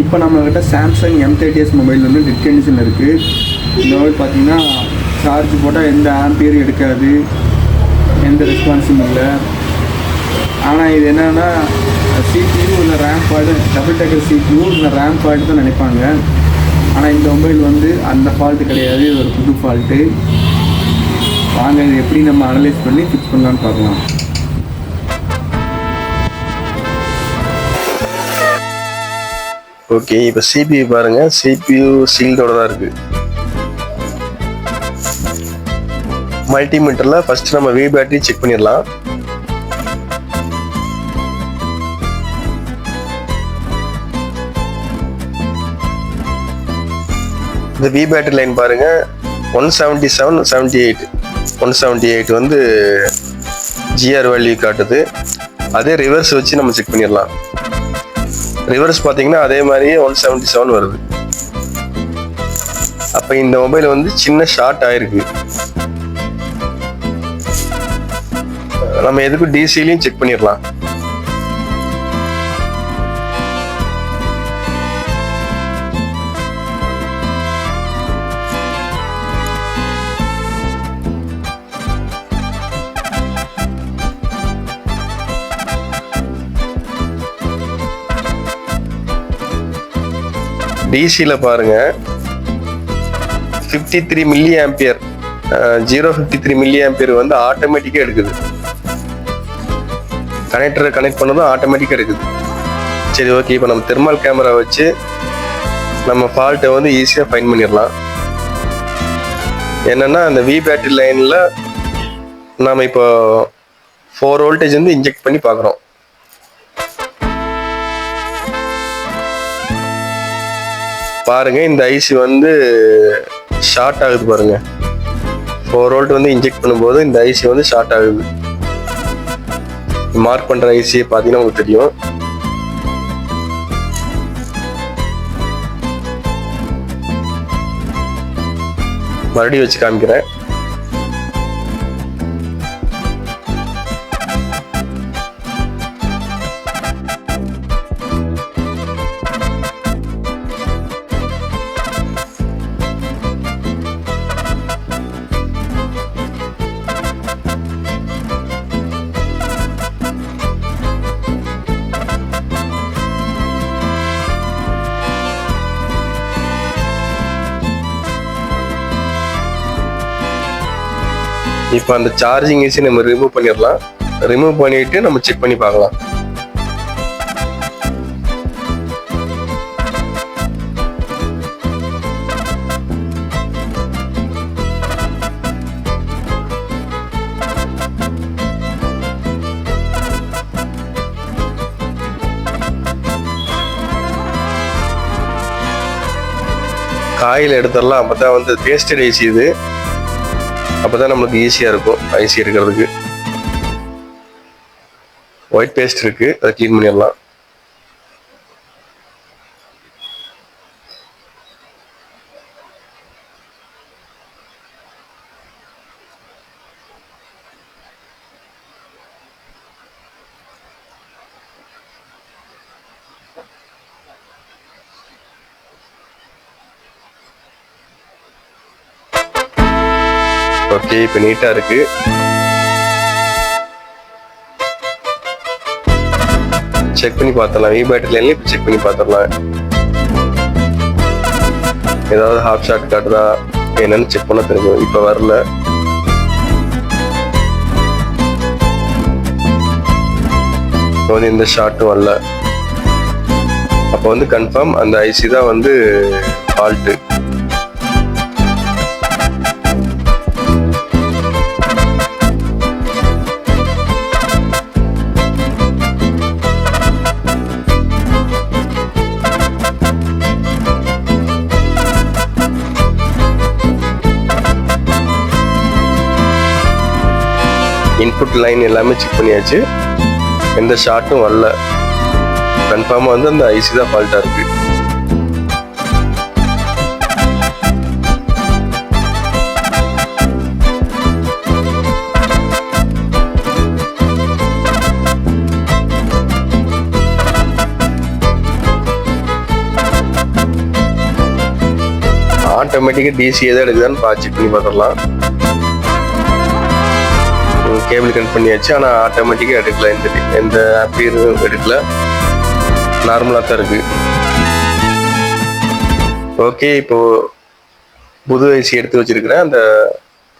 இப்போ நம்மக்கிட்ட Samsung M thirty S mobile வந்து டெட் கண்டிஷன் இருக்குது இந்த மொபைல் பார்த்தீங்கன்னா சார்ஜ் போட்டால் எந்த ஆம்பியரும் எடுக்காது. எந்த ரெஸ்பான்ஸும் இல்லை. ஆனால் இது என்னென்னா சிபியூ இல்லை RAM fault double taker CPU இல்லை ரேம் ஃபால்ட்டு தான் நினைப்பாங்க. ஆனால் இந்த மொபைல் வந்து அந்த ஃபால்ட்டு கிடையாது. இது ஒரு புது ஃபால்ட்டு வாங்க இது எப்படி நம்ம அனலைஸ் பண்ணி ஃபிக்ஸ் பண்ணலான்னு பார்க்கலாம். ஓகே இப்போ சிபியூ பாருங்க. சிபியூ சீல்டோட தான் இருக்கு. மல்டிமீட்டரில் ஃபர்ஸ்ட் நம்ம வி பேட்டரி செக் பண்ணிடலாம். இந்த வி பேட்டரி லைன் பாருங்க. One seventy seven seventy eight one seventy eight வந்து ஜிஆர் வேல்யூ காட்டுது. அதே ரிவர்ஸ் வச்சு நம்ம செக் பண்ணிடலாம். ரிவர்ஸ் பார்த்தீங்கன்னா அதே மாதிரியே ஒன் செவன்ட்டி செவன் வருது. அப்போ இந்த மொபைல் வந்து சின்ன ஷார்ட் ஆயிருக்கு. நம்ம எதுக்கும் டிசிலையும் செக் பண்ணிடலாம். டிசியில் பாருங்கள் fifty three milli ampere zero fifty three milli ampere வந்து ஆட்டோமேட்டிக்காக எடுக்குது. கனெக்டரை கனெக்ட் பண்ணதும் ஆட்டோமேட்டிக்காக எடுக்குது. சரி ஓகே இப்போ நம்ம தெர்மல் கேமரா வச்சு நம்ம ஃபால்ட்டை வந்து ஈஸியாக ஃபைன் பண்ணிடலாம். என்னென்னா அந்த வி பேட்டரி லைனில் நாம் இப்போ ஃபோர் வோல்டேஜ் வந்து இன்ஜெக்ட் பண்ணி பார்க்குறோம். பாருங்க இந்த ஐசி வந்து ஷார்ட் ஆகுது பாருங்க. ஃபோர் வோல்ட் வந்து இன்ஜெக்ட் பண்ணும்போது இந்த ஐசி வந்து ஷார்ட் ஆகுது. மார்க் பண்ற ஐசியை பார்த்தீங்கன்னா உங்களுக்கு தெரியும். மறுபடியும் வச்சு காமிக்கிறேன். இப்போ அந்த சார்ஜிங் ஏசி நம்ம ரிமூவ் பண்ணிடலாம். ரிமூவ் பண்ணிட்டு நம்ம செக் பண்ணி பார்க்கலாம். காயில் எடுத்துடலாம். அப்போ தான் வந்து பேஸ்டட் ஏசி இது. அப்பதான் நம்மளுக்கு ஈஸியா இருக்கும். ஐசி எடுக்கிறதுக்கு. ஒயிட் பேஸ்ட் இருக்கு. அதை க்ளீன் பண்ணிடலாம். அப்படியே இப்போ நீட்டாக இருக்கு. செக் பண்ணி பார்த்துடலாம். வி பேட்டரி இப்போ செக் பண்ணி பார்த்துடலாம். ஏதாவது ஹாஃப் ஷாட் காட்டுதா? என்னன்னு செக் பண்ண தெரியும். இப்போ வரல. இப்போ வந்து இந்த ஷார்ட்டும் வரல. அப்போ வந்து கன்ஃபார்ம் அந்த ஐசி தான் வந்து ஃபால்ட்டு அவுட்புட் லைன் எல்லாமே செக் பண்ணியாச்சு. எந்த ஷார்ட்டும் வரல. கன்ஃபார்மாக வந்து அந்த ஐசி தான் ஃபால்ட்டாக இருக்கு. ஆட்டோமேட்டிக்காக டிசி எதாவது எடுக்குதான்னு பார்த்து செக் பண்ணி பார்த்துடலாம். கேபிள் கனெக்ட் பண்ணியாச்சு. ஆனால் ஆட்டோமேட்டிக்காக எடுக்கல. எந்த எந்த ஆப்பியரும் எடுக்கல. நார்மலாக தான் இருக்குது ஓகே இப்போ புது ஐசி எடுத்து வச்சுருக்கிறேன். அந்த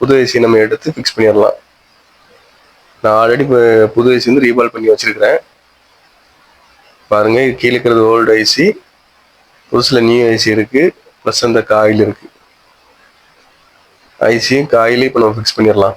புது ஐசி நம்ம எடுத்து ஃபிக்ஸ் பண்ணிடலாம். நான் ஆல்ரெடி இப்போ புது ஐசி வந்து ரீபால் பண்ணி வச்சுருக்கிறேன். பாருங்கள் கீழே இருக்கிறது ஓல்டு ஐசி புதுசில் நியூ ஐசி இருக்குது ப்ளஸ் அந்த காயில் இருக்குது ஐசியும் காயிலையும் இப்போ நம்ம ஃபிக்ஸ் பண்ணிடலாம்.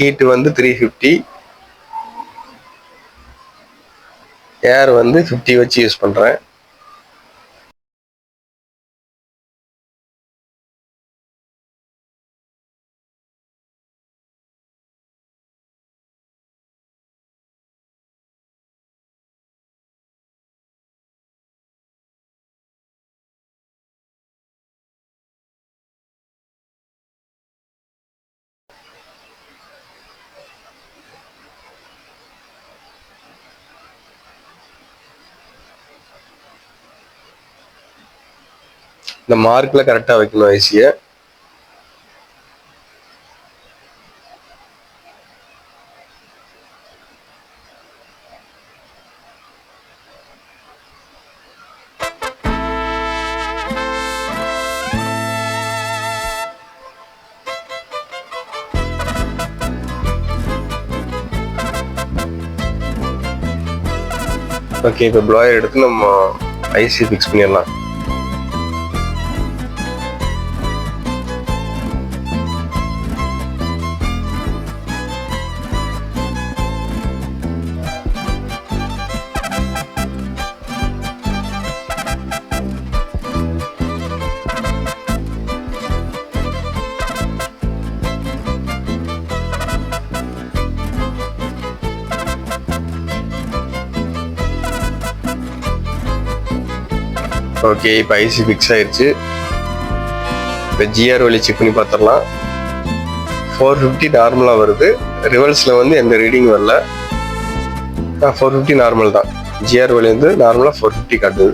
ஹீட் வந்து த்ரீ ஃபிஃப்டி ஏர் வந்து ஃபிஃப்டி வச்சு யூஸ் பண்ணுறேன் இந்த மார்க்கில் கரெக்டாக வைக்கணும் ஐசியை. ஓகே இப்போ ப்ளாயர் எடுத்து நம்ம ஐசி ஃபிக்ஸ் பண்ணிடலாம். ஓகே இப்போ ஐசி ஃபிக்ஸ் ஆயிடுச்சு இப்போ ஜிஆர் வழி செக் பண்ணி பார்த்துடலாம் ஃபோர் ஃபிஃப்டி நார்மலாக வருது. ரிவல்ஸில் வந்து எந்த ரீடிங் வரல. ஃபோர் ஃபிஃப்டி நார்மல் தான். ஜிஆர் வழி வந்து நார்மலாக ஃபோர் ஃபிஃப்டி காட்டுது.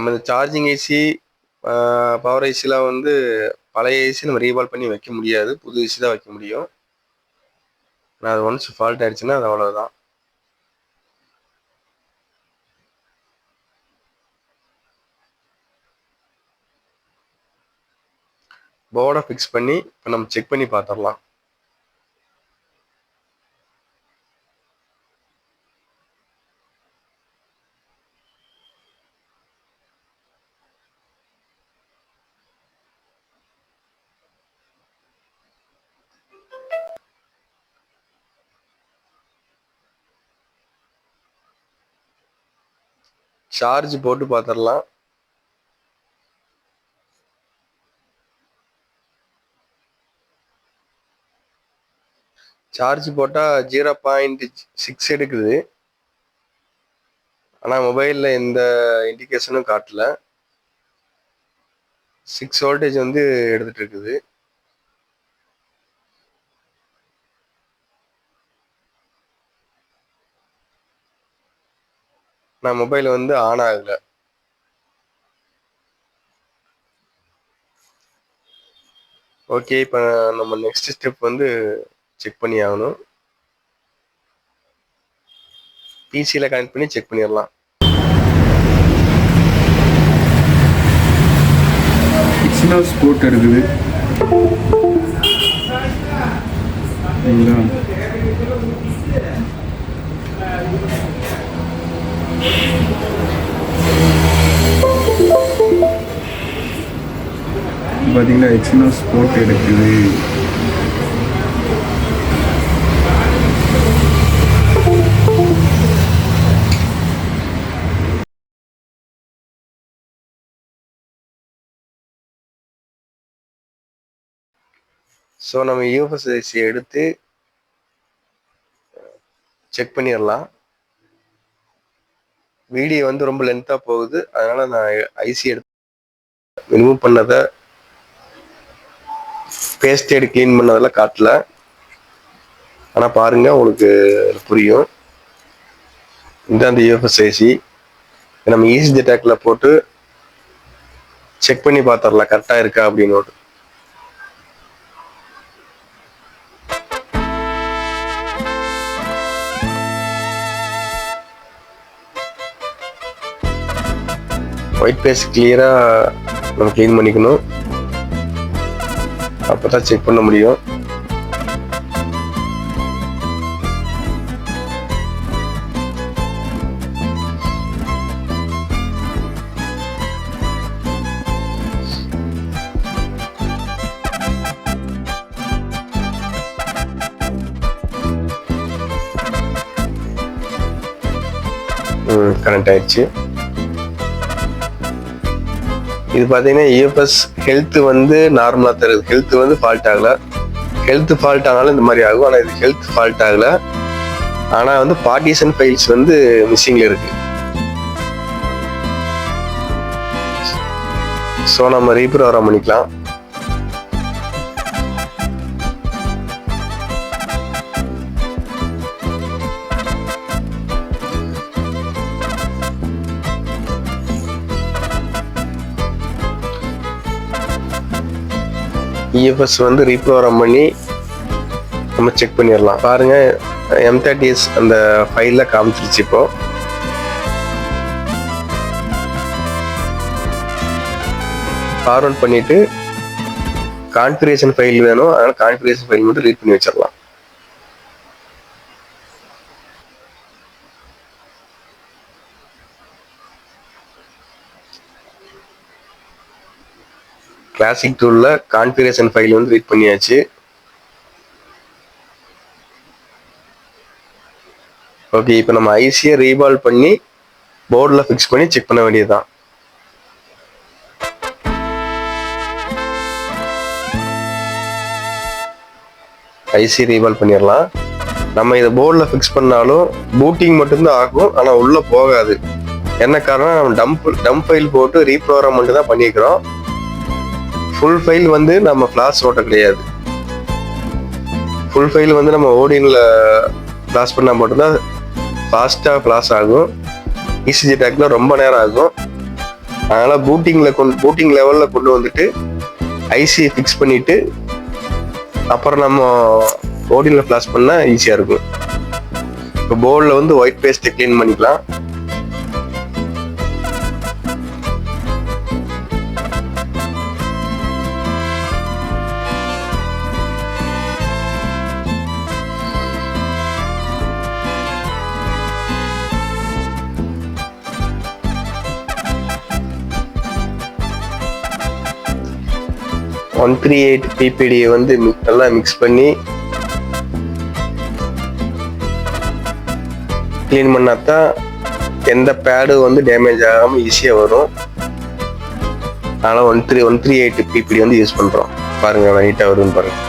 நம்ம இந்த சார்ஜிங் ஏசி பவர் ஏசிலாம் வந்து பழைய ஏசி நம்ம ரீபால் பண்ணி வைக்க முடியாது. புது ஏசி தான் வைக்க முடியும். ஆனால் அது ஒன்ஸ் ஃபால்ட் ஆயிடுச்சுன்னா அது அவ்வளோதான் போர்டை ஃபிக்ஸ் பண்ணி இப்போ நம்ம செக் பண்ணி பார்த்துடலாம். சார்ஜ் போட்டு பார்த்துடலாம் சார்ஜ் போட்டால் ஜீரோ பாயிண்ட் சிக்ஸ் எடுக்குது. ஆனால் மொபைலில் எந்த இண்டிகேஷனும் காட்டல. சிக்ஸ் வோல்டேஜ் வந்து எடுத்துகிட்டு இருக்குது. நான் மொபைல் வந்து ஆன் ஆகல. ஓகே இப்போ நம்ம நெக்ஸ்ட் ஸ்டெப் வந்து செக் பண்ணி ஆகணும். பிசியில் கனெக்ட் பண்ணி செக் பண்ணிடலாம். ஸ்போர்ட் இருக்குது சரிங்களா பார்த்தீங்களா எக்ஸினோஸ் போட்டு எடுக்குது. ஸோ நம்ம யூஎஃப்எஸ்சி எடுத்து செக் பண்ணிடலாம். வீடியோ வந்து ரொம்ப லென்த்தாக போகுது. அதனால நான் ஐசி எடுத்து ரிமூவ் பண்ணதை பேஸ்டேடு க்ளீன் பண்ணதெல்லாம் காட்டல. ஆனால் பாருங்க உங்களுக்கு புரியும். இதுதான் அந்த யூஎஃப்எஸ்ஐசி நம்ம ஈஸி டேக்ல போட்டு செக் பண்ணி பார்த்துடலாம் கரெக்டாக இருக்கா அப்படின்னு ஒயிட் பேஸ் கிளியராக நம்ம க்ளீன் பண்ணிக்கணும். அப்போ தான் செக் பண்ண முடியும். கனெக்ட் ஆயிடுச்சு. இது பார்த்தீங்கன்னா இஎஃப்எஸ் ஹெல்த் வந்து நார்மலாக தருது. ஹெல்த் வந்து ஃபால்ட் ஆகலை. ஹெல்த் ஃபால்ட் ஆனாலும் இந்த மாதிரி ஆகும். ஆனால் இது ஹெல்த் ஃபால்ட் ஆகலை. ஆனால் வந்து பார்ட்டிஷன் ஃபைல்ஸ் வந்து மிஸ்ஸிங்கில் இருக்குது ஸோ நம்ம ரீப்ரோகிராம் பண்ணிக்கலாம் இஎஃப்எஸ் வந்து ரீப்ரோக்ராம் பண்ணி நம்ம செக் பண்ணிடலாம் பாருங்கள் எம் தேர்ட்டிஎஸ் அந்த ஃபைலில் காமிச்சிருச்சு இப்போ. ஃபார்வர்ட் பண்ணிவிட்டு கான்ஃபிகரேஷன் ஃபைல் வேணும். அதனால் கான்ஃபிகரேஷன் ஃபைல் மட்டும் ரீட் பண்ணி வச்சிடலாம் கிளாசிக் டூலில் கான்ஃபிகரேஷன் ஃபைல் வந்து ரீட் பண்ணியாச்சு. ஓகே இப்போ நம்ம ஐசியை ரீபால் பண்ணி போர்டில் ஃபிக்ஸ் பண்ணி செக் பண்ண வேண்டியதுதான். ஐசி ரீபால் பண்ணிடலாம். நம்ம இதை போர்டில் ஃபிக்ஸ் பண்ணாலும் பூட்டிங் மட்டும்தான் ஆகும் ஆனால் உள்ளே போகாது. என்ன காரணம் நம்ம டம்ப் டம்ப் ஃபைல் போட்டு ரீப்ரோக்ராம் மட்டும் தான் பண்ணியிருக்கிறோம். ஃபுல் ஃபைல் வந்து நம்ம ஃப்ளாஷ் ஓட்ட கிடையாது. ஃபுல் ஃபைல் வந்து நம்ம ஓடியனில் ஃப்ளாஷ் பண்ணால் மட்டும்தான் ஃபாஸ்ட்டாக ஃப்ளாஷ் ஆகும். இசிஜி டேக்கில் ரொம்ப நேரம் ஆகும். அதனால் பூட்டிங்கில் கொண்டு பூட்டிங் லெவலில் கொண்டு வந்துட்டு ஐசி ஃபிக்ஸ் பண்ணிவிட்டு அப்புறம் நம்ம ஓடினில் ஃப்ளாஷ் பண்ணால் ஈஸியாக இருக்கும். இப்போ போர்டில் வந்து ஒயிட் பேஸ்ட்டை க்ளீன் பண்ணிக்கலாம். ஒன் த்ரீ எயிட் பிபிடியை வந்து நல்லா மிக்ஸ் பண்ணி க்ளீன் பண்ணாதான் எந்த பேடும் வந்து டேமேஜ் ஆகாமல் ஈஸியாக வரும். அதனால் one three one three eight PBT வந்து யூஸ் பண்ணுறோம் பாருங்கள் நீட்டாக வரும்னு பாருங்கள்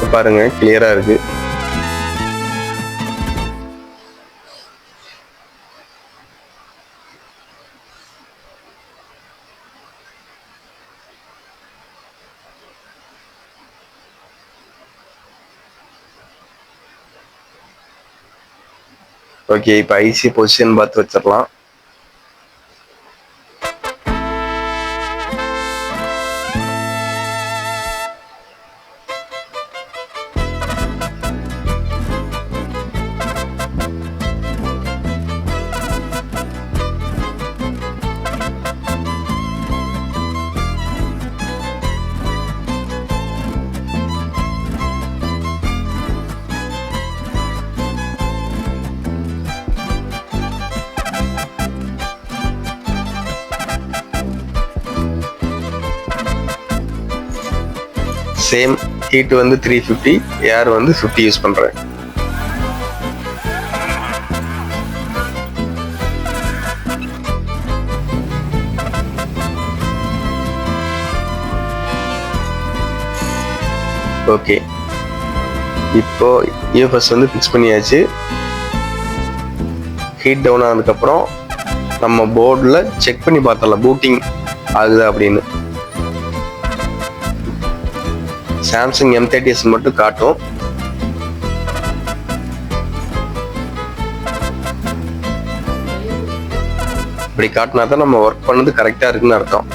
பாருங்கள் பாருங்க. கிளியராக இருக்கு. ஓகே இப்போ ஐசி பொசிஷன் பார்த்து வச்சிடலாம் சேம் ஹீட் வந்து த்ரீ ஃபிஃப்டி ஏர் வந்து ஃபிஃப்டி யூஸ் பண்ணுறேன் ஓகே இப்போ யூஎஃப்எஸ் வந்து ஃபிக்ஸ் பண்ணியாச்சு. ஹீட் டவுன் ஆனதுக்கப்புறம் நம்ம போர்டில் செக் பண்ணி பார்த்தலாம் பூட்டிங் ஆகுதா அப்படின்னு. சாம்சங் எம் தேர்ட்டிஎஸ் மட்டும் காட்டும். இப்படி காட்டினா தான் நம்ம ஒர்க் பண்ணது கரெக்டாக இருக்குன்னு அர்த்தம்.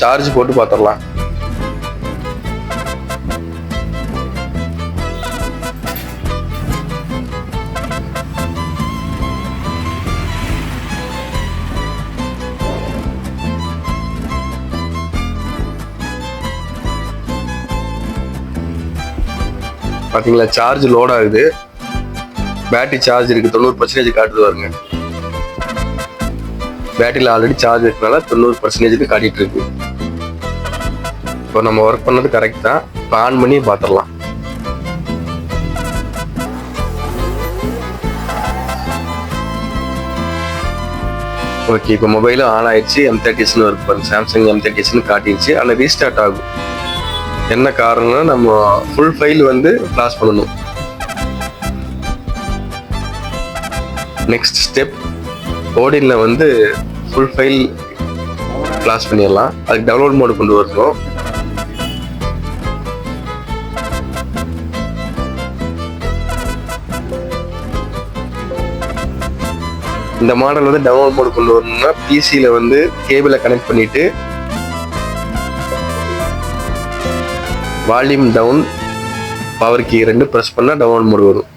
சார்ஜ் போட்டு பார்த்துடலாம். பாத்தீங்களா? சார்ஜ் லோட் ஆகுது. பேட்டரி சார்ஜ் இருக்கு. தொண்ணூறு பர்சன்டேஜ் காட்டுது பாருங்க பேட்டரியில் ஆல்ரெடி சார்ஜ் இருக்கனால தொண்ணூறு பர்சன்டேஜுக்கு காட்டிட்டு இருக்கு. இப்போ நம்ம ஒர்க் பண்ணது கரெக்ட் தான். இப்போ ஆன் பண்ணி பார்த்துடலாம் ஓகே இப்போ மொபைலும் ஆன் ஆயிடுச்சு. எம் தேர்ட்டிஸ்னு ஒர்க் பண்ணுங்க சாம்சங் எம் தேர்ட்டிஸ்னு காட்டிடுச்சு. ஆனால் ரீஸ்டார்ட் ஆகும். என்ன காரணம்னா நம்ம ஃபுல் ஃபைல் வந்து ப்ளாஸ் பண்ணணும். நெக்ஸ்ட் ஸ்டெப் ஓடினில் வந்து ஃபுல் ஃபைல் கிளாஸ் பண்ணிடலாம். அதுக்கு டவுன்லோட் மோடு கொண்டு வரணும். இந்த மாடல் வந்து டவுன்லோட் மோடு கொண்டு வரணும்னா பிசியில் வந்து கேபிளை கனெக்ட் பண்ணிவிட்டு வால்யூம் டவுன் பவர் கீ ரெண்டு ப்ரெஸ் பண்ணால் டவுன்லோட் மோடு வரும்.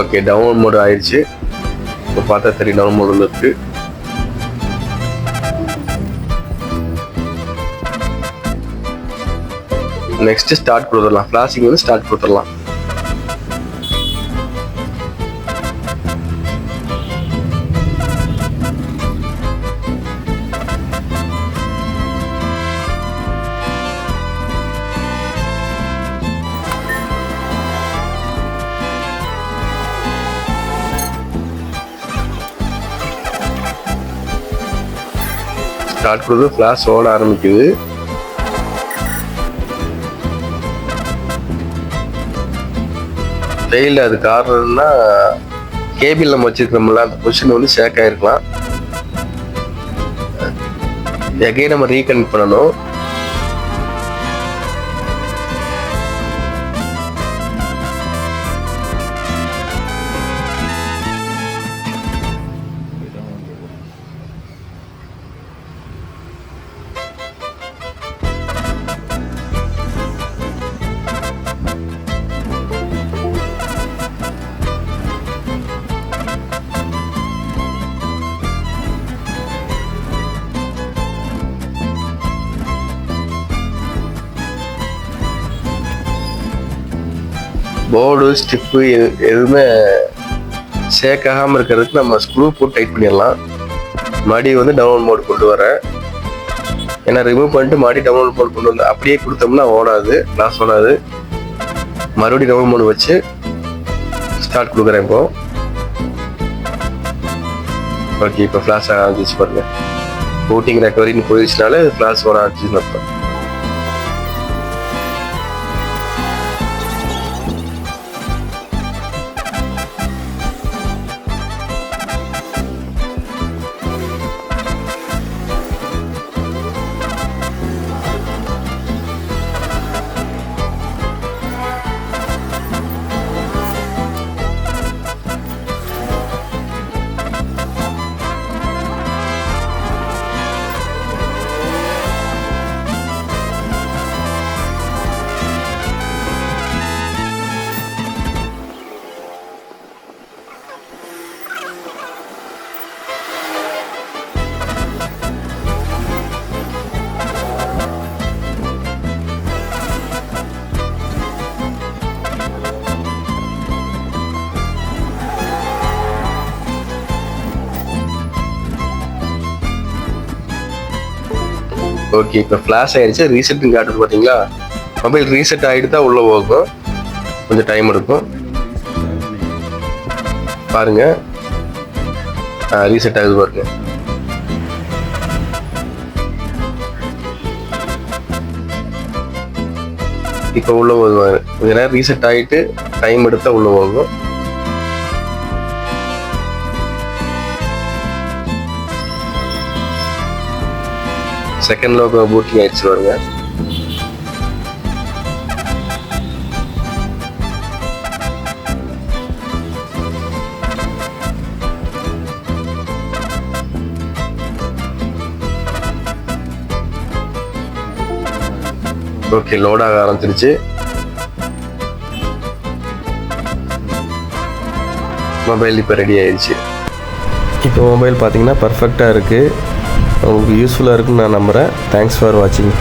ஓகே டவுன்லோட் மோடு ஆயிடுச்சு. இப்போ பார்த்தா தெரியும் டவுன்லோட் இருக்குது நெக்ஸ்ட் ஸ்டார்ட் கொடுத்துடலாம். ஃப்ளாஷிங் வந்து ஸ்டார்ட் கொடுத்துடலாம். ஸ்டார்ட் கொடுத்து ஃப்ளாஷ் ஓட ஆரம்பிக்குது. ஸ்டைல் அது காரணம்னா கேபிள் நம்ம வச்சிருக்கிறோம்ல அந்த பொசிஷன் வந்து ஷேக் ஆயிருக்கலாம். எகைன் நம்ம ரீகனெக்ட் பண்ணணும். போர்டு ஸ்டிப்பு எதுவுமே ஷேக் ஆகாமல் இருக்கிறதுக்கு நம்ம ஸ்க்ரூ போட்டு டைட் பண்ணிடலாம். மறுபடியும் வந்து டவுன்லோட் மோட் கொண்டு வரேன். ஏன்னா ரிமூவ் பண்ணிட்டு மறுபடியும் டவுன்லோட் மோட் கொண்டு வந்து அப்படியே கொடுத்தோம்னா ஓடாது. கிளாஸ் ஓடாது. மறுபடியும் டவுன்லோட் மோட் வச்சு ஸ்டார்ட் கொடுக்குறேன் இப்போ. ஓகே இப்போ ஃப்ளாஷ் ஆகிச்சு பாருங்க. போட்டிங் ரெக்கவரின்னு போயிடுச்சுனால ஃப்ளாஷ் ஓட ஆச்சுன்னு அர்த்தம் ஓகே இப்போ ஃப்ளாஷ் ஆயிடுச்சு ரீசெட்னு காட்டுது பார்த்தீங்களா மொபைல் ரீசெட் ஆகிட்டு தான் உள்ளே போகும். கொஞ்சம் டைம் எடுக்கும். பாருங்க. ரீசெட் ஆகுது பாருங்க. இப்போ உள்ள போகுது கொஞ்ச நேரம் ரீசெட் ஆகிட்டு டைம் எடுத்தால் உள்ளே போகும். செகண்ட் லோகோ பூட்டிங் ஆயிடுச்சு பாருங்க ஓகே லோட் ஆக ஆரம்பிச்சிருச்சு. மொபைல் இப்போ ரெடி ஆயிடுச்சு இப்போ மொபைல் பார்த்தீங்கன்னா பர்ஃபெக்டாக இருக்குது உங்களுக்கு யூஸ்ஃபுல்லாக இருக்குன்னு நான் நம்புகிறேன் தேங்க்ஸ் ஃபார் வாட்சிங்